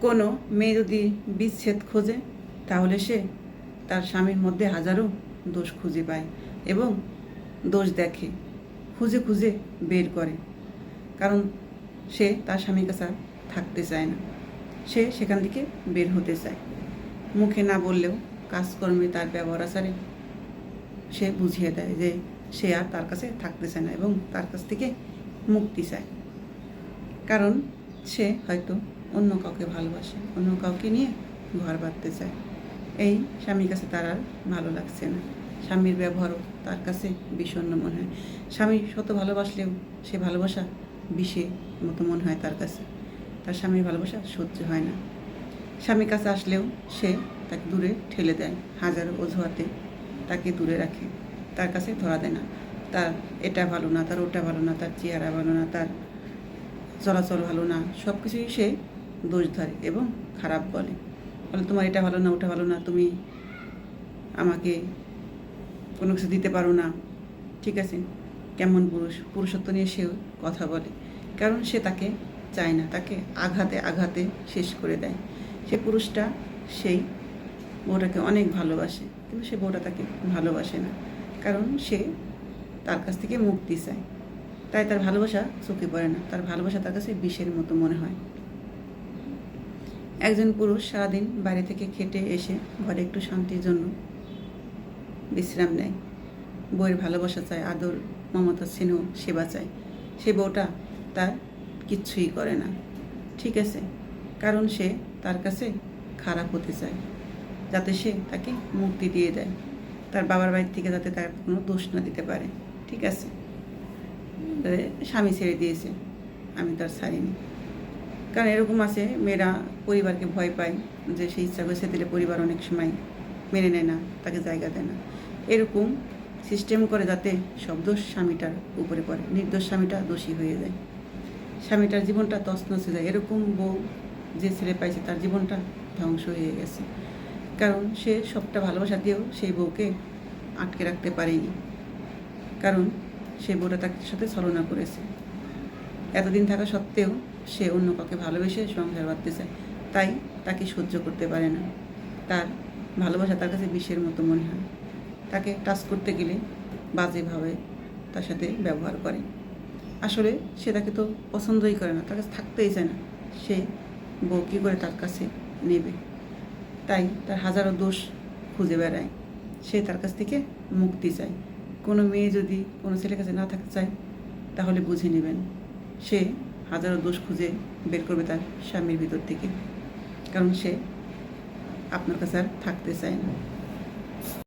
কোনো মেয়ে যদি বিচ্ছেদ খোঁজে, তাহলে সে তার স্বামীর মধ্যে হাজারো দোষ খুঁজে পায় এবং দোষ দেখে, খুঁজে খুঁজে বের করে। কারণ সে তার স্বামীর কাছে থাকতে চায় না। সে সেখান থেকে বের হতে চায়। মুখে না বললেও কাজকর্মে তার ব্যবহার আচারে সে বুঝিয়ে দেয় যে সে আর তার কাছে থাকতে চায় না এবং তার কাছ থেকে মুক্তি চায়। কারণ সে হয়তো অন্য কাউকে ভালোবাসে, অন্য কাউকে নিয়ে ঘর বাঁধতে চায়। এই স্বামীর কাছে তার আর ভালো লাগছে না। স্বামীর ব্যবহারও তার কাছে বিষণ্ণ মনে হয়। স্বামী শত ভালোবাসলেও সে ভালোবাসা বিষে মতো মনে হয় তার কাছে। তার স্বামীর ভালোবাসা সহ্য হয় না। স্বামীর কাছে আসলেও সে তাকে দূরে ঠেলে দেয়, হাজারো অজুহাতে তাকে দূরে রাখে। তার কাছে ধরা দেয় না। তার এটা ভালো না, তার ওটা ভালো না, তার চেহারা ভালো না, তার চলাচল ভালো না সব কিছুই সে দোষ ধরে এবং খারাপ বলে। বলে, তোমার এটা ভালো না, ওটা ভালো না, তুমি আমাকে কোনো কিছু দিতে পারো না। ঠিক আছে? কেমন পুরুষ? পুরুষত্ব নিয়ে সেও কথা বলে। কারণ সে তাকে চায় না, তাকে আঘাতে আঘাতে শেষ করে দেয়। সে পুরুষটা সেই বউটাকে অনেক ভালোবাসে, কিন্তু সে বউটা তাকে ভালোবাসে না। কারণ সে তার কাছ থেকে মুক্তি চায়। তাই তার ভালোবাসা চোখে পড়ে না। তার ভালোবাসা তার কাছে বিষের মতো মনে হয়। একজন পুরুষ সারাদিন বাইরে থেকে খেটে এসে ঘরে একটু শান্তির জন্য বিশ্রাম নেয়। বইয়ের ভালোবাসা চায়, আদর, মমতা, স্নেহ, সেবা চায়। সে বউটা তার কিচ্ছুই করে না। ঠিক আছে, কারণ সে তার কাছে খারাপ হতে চায়, যাতে সে তাকে মুক্তি দিয়ে দেয়। তার বাবার বাড়ির থেকে যাতে তার কোনো দোষ না দিতে পারে। ঠিক আছে স্বামী ছেড়ে দিয়েছে, আমি তার ছাড়িনি। কারণ এরকম আছে, মেয়েরা পরিবারকে ভয় পায় যে সে ইচ্ছা করে দিলে পরিবার অনেক সময় মেনে নেয় না, তাকে জায়গা দেয় না। এরকম সিস্টেম করে যাতে সব দোষ স্বামীটার উপরে পড়ে। নির্দোষ স্বামীটা দোষী হয়ে যায়। স্বামীটার জীবনটা তছনছ যায়। এরকম বউ যে ছেলে পাইছে, তার জীবনটা ধ্বংস হয়ে গেছে। কারণ সে সবটা ভালোবাসা দিয়েও সেই বউকে আটকে রাখতে পারেনি। কারণ সে বউটা তার সাথে ছলনা করেছে। এতদিন থাকা সত্ত্বেও সে অন্য কাউকে ভালোবেসে সংসার বাঁধতে চায় তাই তাকে সহ্য করতে পারে না। তার ভালোবাসা তার কাছে বিষের মতো মনে হয়। তাকে টাচ করতে গেলে বাজেভাবে তার সাথে ব্যবহার করে। আসলে সে তাকে তো পছন্দই করে না, তার কাছে থাকতেই চায় না। সে বউ কী করে তার কাছে নেবে? তাই তার হাজারো দোষ খুঁজে বেড়ায়। সে তার কাছ থেকে মুক্তি চায়। কোনো মেয়ে যদি কোনো ছেলের কাছে না থাকতে চায়, তাহলে বুঝে নেবেন। সে হাজারো দোষ খুঁজে বের করবে তার স্বামীর ভিতর থেকে। কারণ সে আপনার কাছে আর থাকতে চায় না।